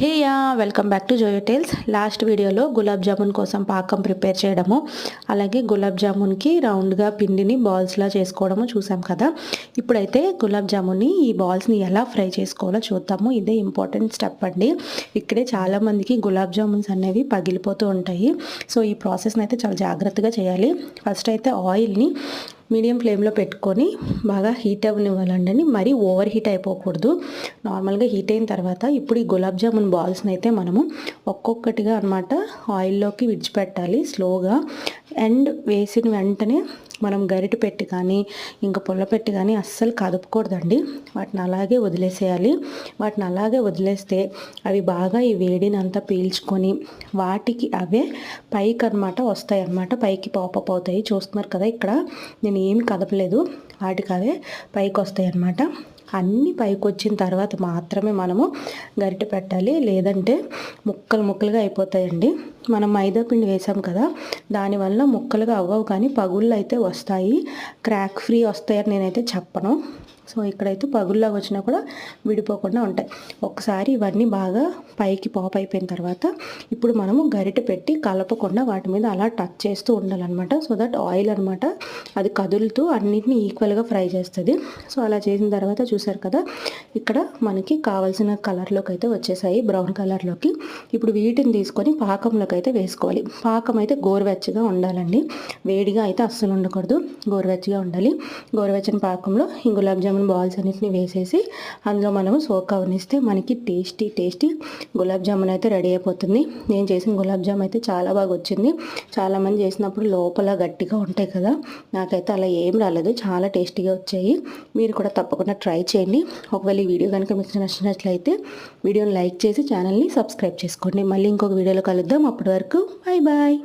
Hey ya welcome back to Joyo tales. Last వీడియోలో గులాబ్ జామున్ కోసం పాకం ప్రిపేర్ చేయడము అలాగే గులాబ్ జామున్కి రౌండ్గా పిండిని బాల్స్లా చేసుకోవడము చూసాం కదా. ఇప్పుడైతే గులాబ్ జామున్ని ఈ బాల్స్ని ఎలా ఫ్రై చేసుకోవాలో చూద్దాము. ఇదే ఇంపార్టెంట్ స్టెప్ అండి. ఇక్కడే చాలామందికి గులాబ్ జామున్స్ అనేవి పగిలిపోతూ ఉంటాయి. సో ఈ ప్రాసెస్ని అయితే చాలా జాగ్రత్తగా చేయాలి. ఫస్ట్ అయితే ఆయిల్ని మీడియం ఫ్లేమ్లో పెట్టుకొని బాగా హీట్ అవ్వనివ్వాలండి మరీ ఓవర్ హీట్ అయిపోకూడదు. నార్మల్గా హీట్ అయిన తర్వాత ఇప్పుడు ఈ గులాబ్ జామున్ బాల్స్ని అయితే మనము ఒక్కొక్కటిగా అనమాట ఆయిల్లోకి విడిచిపెట్టాలి స్లోగా. అండ్ వేసిన వెంటనే మనం గరిటె పెట్టి కానీ ఇంకా పుల్ల పెట్టి కానీ అస్సలు కదుపుకూడదండి. వాటిని అలాగే వదిలేసేయాలి. వాటిని అలాగే వదిలేస్తే అవి బాగా ఈ వేడినంతా పీల్చుకొని వాటికి అవే పైకి అనమాట వస్తాయి అన్నమాట పైకి పాపప్ అవుతాయి. చూస్తున్నారు కదా ఇక్కడ నేను ఏమి కదపలేదు. వాటికి అవే పైకి వస్తాయి అన్నమాట. అన్నీ పైకి వచ్చిన తర్వాత మాత్రమే మనము గరిటె పెట్టాలి. లేదంటే ముక్కలు ముక్కలుగా అయిపోతాయండి. మనం మైదా పిండి వేసాం కదా దానివల్ల ముక్కలుగా అవ్వవు కానీ పగుళ్ళు అయితే వస్తాయి. క్రాక్ ఫ్రీ వస్తాయని నేనైతే చెప్పను. సో ఇక్కడైతే పగుల్లాగా వచ్చినా కూడా విడిపోకుండా ఉంటాయి. ఒకసారి ఇవన్నీ బాగా పైకి పాప్ అయిపోయిన తర్వాత ఇప్పుడు మనము గరిట పెట్టి కలపకుండా వాటి మీద అలా టచ్ చేస్తూ ఉండాలన్నమాట. సో దట్ ఆయిల్ అనమాట అది కదులుతూ అన్నిటిని ఈక్వల్గా ఫ్రై చేస్తుంది. సో అలా చేసిన తర్వాత చూసారు కదా ఇక్కడ మనకి కావాల్సిన కలర్లోకి అయితే వచ్చేసాయి బ్రౌన్ కలర్లోకి ఇప్పుడు వీటిని తీసుకొని పాకంలోకి అయితే వేసుకోవాలి. పాకం అయితే గోరువెచ్చగా ఉండాలండి. వేడిగా అయితే అస్సలు ఉండకూడదు. గోరువెచ్చగా ఉండాలి. గోరువెచ్చని పాకంలో ఈ గులాబ్ జామ్ లెమన్ బాల్స్ అన్నిటిని వేసేసి అందులో మనము సోక్ అవనిస్తే మనకి టేస్టీ టేస్టీ గులాబ్ జామున్ అయితే రెడీ అయిపోతుంది. నేను చేసిన గులాబ్ జామ్ అయితే చాలా బాగా వచ్చింది. చాలామంది చేసినప్పుడు లోపల గట్టిగా ఉంటాయి కదా నాకైతే అలా ఏం రాలేదు. చాలా టేస్టీగా వచ్చాయి. మీరు కూడా తప్పకుండా ట్రై చేయండి. ఒకవేళ ఈ వీడియో కనుక మీకు నచ్చినట్లయితే వీడియోని లైక్ చేసి ఛానల్ని సబ్స్క్రైబ్ చేసుకోండి. మళ్ళీ ఇంకొక వీడియోలో కలుద్దాం. అప్పటి వరకు బాయ్ బాయ్